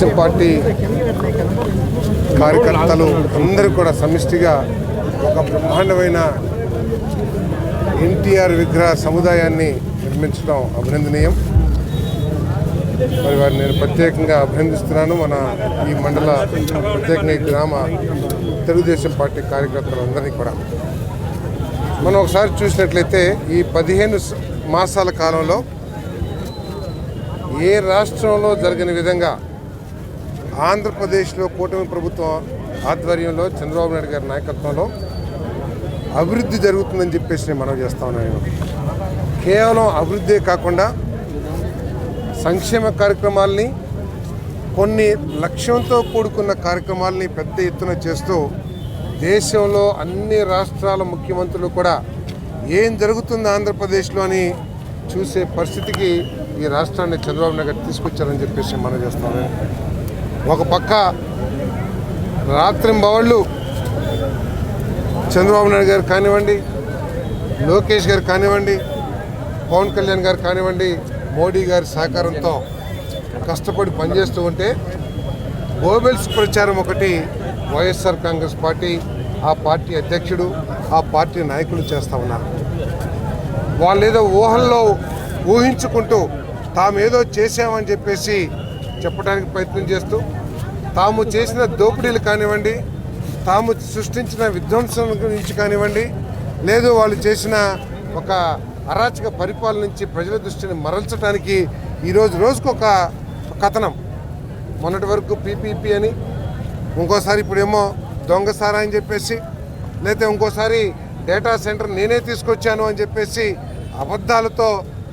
Telugu Desam party కార్యకర్తలు అందరూ కూడా సమిష్టిగా ఒక బ్రహ్మాండమైన ఎన్టీఆర్ విగ్రహ సముదాయాన్ని నిర్మించడం అభినందనీయం. మరి వారిని నేను ప్రత్యేకంగా అభినందిస్తున్నాను. మన ఈ మండల ప్రత్యేకంగా ఈ గ్రామ తెలుగుదేశం పార్టీ కార్యకర్తలందరినీ కూడా. మనం ఒకసారి చూసినట్లయితే ఈ పదిహేను మాసాల కాలంలో ఏ రాష్ట్రంలో జరిగిన విధంగా ఆంధ్రప్రదేశ్లో కూటమి ప్రభుత్వం ఆధ్వర్యంలో చంద్రబాబు నాయుడు గారి నాయకత్వంలో అభివృద్ధి జరుగుతుందని చెప్పేసి నేను మనం చేస్తా ఉన్నాను. కేవలం అభివృద్ధే కాకుండా సంక్షేమ కార్యక్రమాల్ని కొన్ని లక్ష్యంతో కూడుకున్న కార్యక్రమాల్ని పెద్ద ఎత్తున చేస్తూ దేశంలో అన్ని రాష్ట్రాల ముఖ్యమంత్రులు కూడా ఏం జరుగుతుంది ఆంధ్రప్రదేశ్లో అని చూసే పరిస్థితికి ఈ రాష్ట్రాన్ని చంద్రబాబు నాయుడు గారు తీసుకొచ్చారని చెప్పేసి మనం చేస్తాము ఒక పక్క రాత్రింబవళ్ళు చంద్రబాబు నాయుడు గారు కానివ్వండి లోకేష్ గారు కానివ్వండి పవన్ కళ్యాణ్ గారు కానివ్వండి మోడీ గారి సహకారంతో కష్టపడి పనిచేస్తూ ఉంటే గోబెల్స్ ప్రచారం ఒకటి వైఎస్ఆర్ కాంగ్రెస్ పార్టీ ఆ పార్టీ అధ్యక్షుడు ఆ పార్టీ నాయకులు చేస్తూ ఉన్నారు. వాళ్ళేదో ఏదో ఊహల్లో ఊహించుకుంటూ తాము ఏదో చెప్పేసి చెప్పడానికి ప్రయత్నం చేస్తూ తాము చేసిన దోపిడీలు కానివ్వండి తాము సృష్టించిన విధ్వంసం గురించి కానివ్వండి లేదు వాళ్ళు చేసిన ఒక అరాచక పరిపాలన నుంచి ప్రజల దృష్టిని మరల్చడానికి ఈరోజు రోజుకు ఒక కథనం. మొన్నటి వరకు పీపీపీ అని ఇంకోసారి ఇప్పుడేమో దొంగసారా అని చెప్పేసి లేకపోతే ఇంకోసారి డేటా సెంటర్ నేనే తీసుకొచ్చాను అని చెప్పేసి అబద్ధాలతో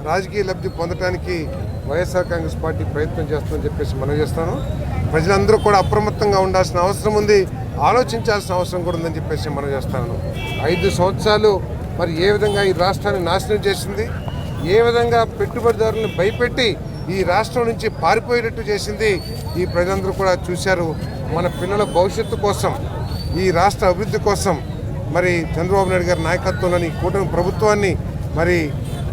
రాజకీయ లబ్ధి పొందటానికి వైఎస్ఆర్ కాంగ్రెస్ పార్టీ ప్రయత్నం చేస్తుందని చెప్పేసి మనం చేస్తాను. ప్రజలందరూ కూడా అప్రమత్తంగా ఉండాల్సిన అవసరం ఉంది ఆలోచించాల్సిన అవసరం కూడా ఉందని చెప్పేసి మనం చేస్తాను. ఐదు సంవత్సరాలు మరి ఏ విధంగా ఈ రాష్ట్రాన్ని నాశనం చేసింది ఏ విధంగా పెట్టుబడిదారులను భయపెట్టి ఈ రాష్ట్రం నుంచి పారిపోయేటట్టు చేసింది ఈ ప్రజలందరూ కూడా చూశారు. మన పిల్లల భవిష్యత్తు కోసం ఈ రాష్ట్ర అభివృద్ధి కోసం మరి చంద్రబాబు నాయుడు గారి నాయకత్వంలోని కూటమి ప్రభుత్వాన్ని మరి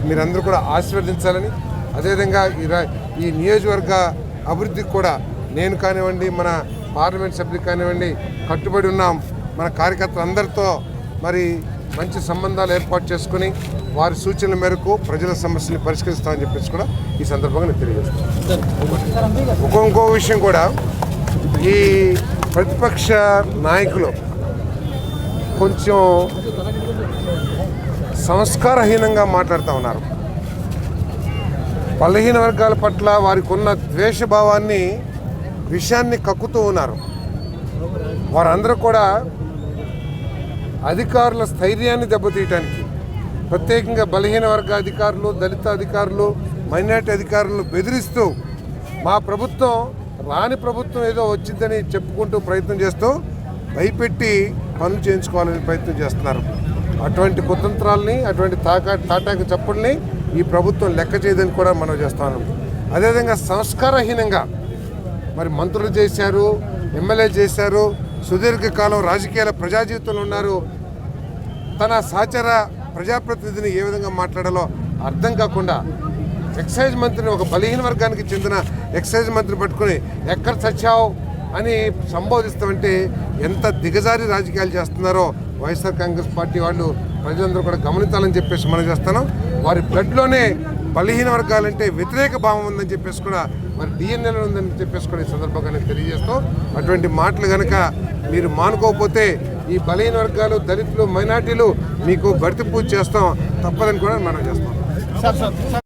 మీరందరూ కూడా ఆశీర్వదించాలని అదేవిధంగా ఈ ఈ నియోజకవర్గ అభివృద్ధికి కూడా నేను కానివ్వండి మన పార్లమెంట్ సభ్యులు కానివ్వండి కట్టుబడి ఉన్నాం. మన కార్యకర్తలందరితో మరి మంచి సంబంధాలు ఏర్పాటు చేసుకుని వారి సూచనల మేరకు ప్రజల సమస్యని పరిష్కరిస్తామని చెప్పేసి కూడా ఈ సందర్భంగా నేను తెలియజేస్తాను ఇంకో ఇంకో విషయం కూడా ఈ ప్రతిపక్ష నాయకులు కొంచెం సంస్కారహీనంగా మాట్లాడుతూ ఉన్నారు. బలహీన వర్గాల పట్ల వారికి ఉన్న ద్వేషభావాన్ని విషయాన్ని కక్కుతూ ఉన్నారు. వారందరూ కూడా అధికారుల స్థైర్యాన్ని దెబ్బతీయటానికి ప్రత్యేకంగా బలహీన వర్గ అధికారులు దళిత అధికారులు మైనార్టీ అధికారులను బెదిరిస్తూ మా ప్రభుత్వం రాని ప్రభుత్వం ఏదో వచ్చిందని చెప్పుకుంటూ ప్రయత్నం చేస్తూ భయపెట్టి పనులు చేయించుకోవాలని ప్రయత్నం చేస్తున్నారు. అటువంటి కుతంత్రాలని అటువంటి తాకా తాటాక చప్పుల్ని ఈ ప్రభుత్వం లెక్క చేయదని కూడా మనం చేస్తాను అదేవిధంగా సంస్కారహీనంగా మరి మంత్రులు చేశారు ఎమ్మెల్యే చేశారు సుదీర్ఘకాలం రాజకీయాల ప్రజా జీవితంలో ఉన్నారు. తన సహచర ప్రజాప్రతినిధిని ఏ విధంగా మాట్లాడాలో అర్థం కాకుండా ఎక్సైజ్ మంత్రిని ఒక బలహీన వర్గానికి చెందిన ఎక్సైజ్ మంత్రి పట్టుకుని ఎక్కడ చచ్చావు అని సంబోధిస్తామంటే ఎంత దిగజారి రాజకీయాలు చేస్తున్నారో వైఎస్ఆర్ కాంగ్రెస్ పార్టీ వాళ్ళు ప్రజలందరూ కూడా గమనించాలని చెప్పేసి మనం చేస్తాను వారి బ్లడ్లోనే బలహీన వర్గాలంటే వ్యతిరేక భావం ఉందని చెప్పేసి కూడా మరి డిఎన్ఏలో ఉందని చెప్పేసి కూడా ఈ సందర్భంగా నేను తెలియజేస్తూ అటువంటి మాటలు కనుక మీరు మానుకోకపోతే ఈ బలహీన వర్గాలు దళితులు మైనార్టీలు మీకు భర్తీ పూజ చేస్తాం తప్పదని కూడా మనం చేస్తాం.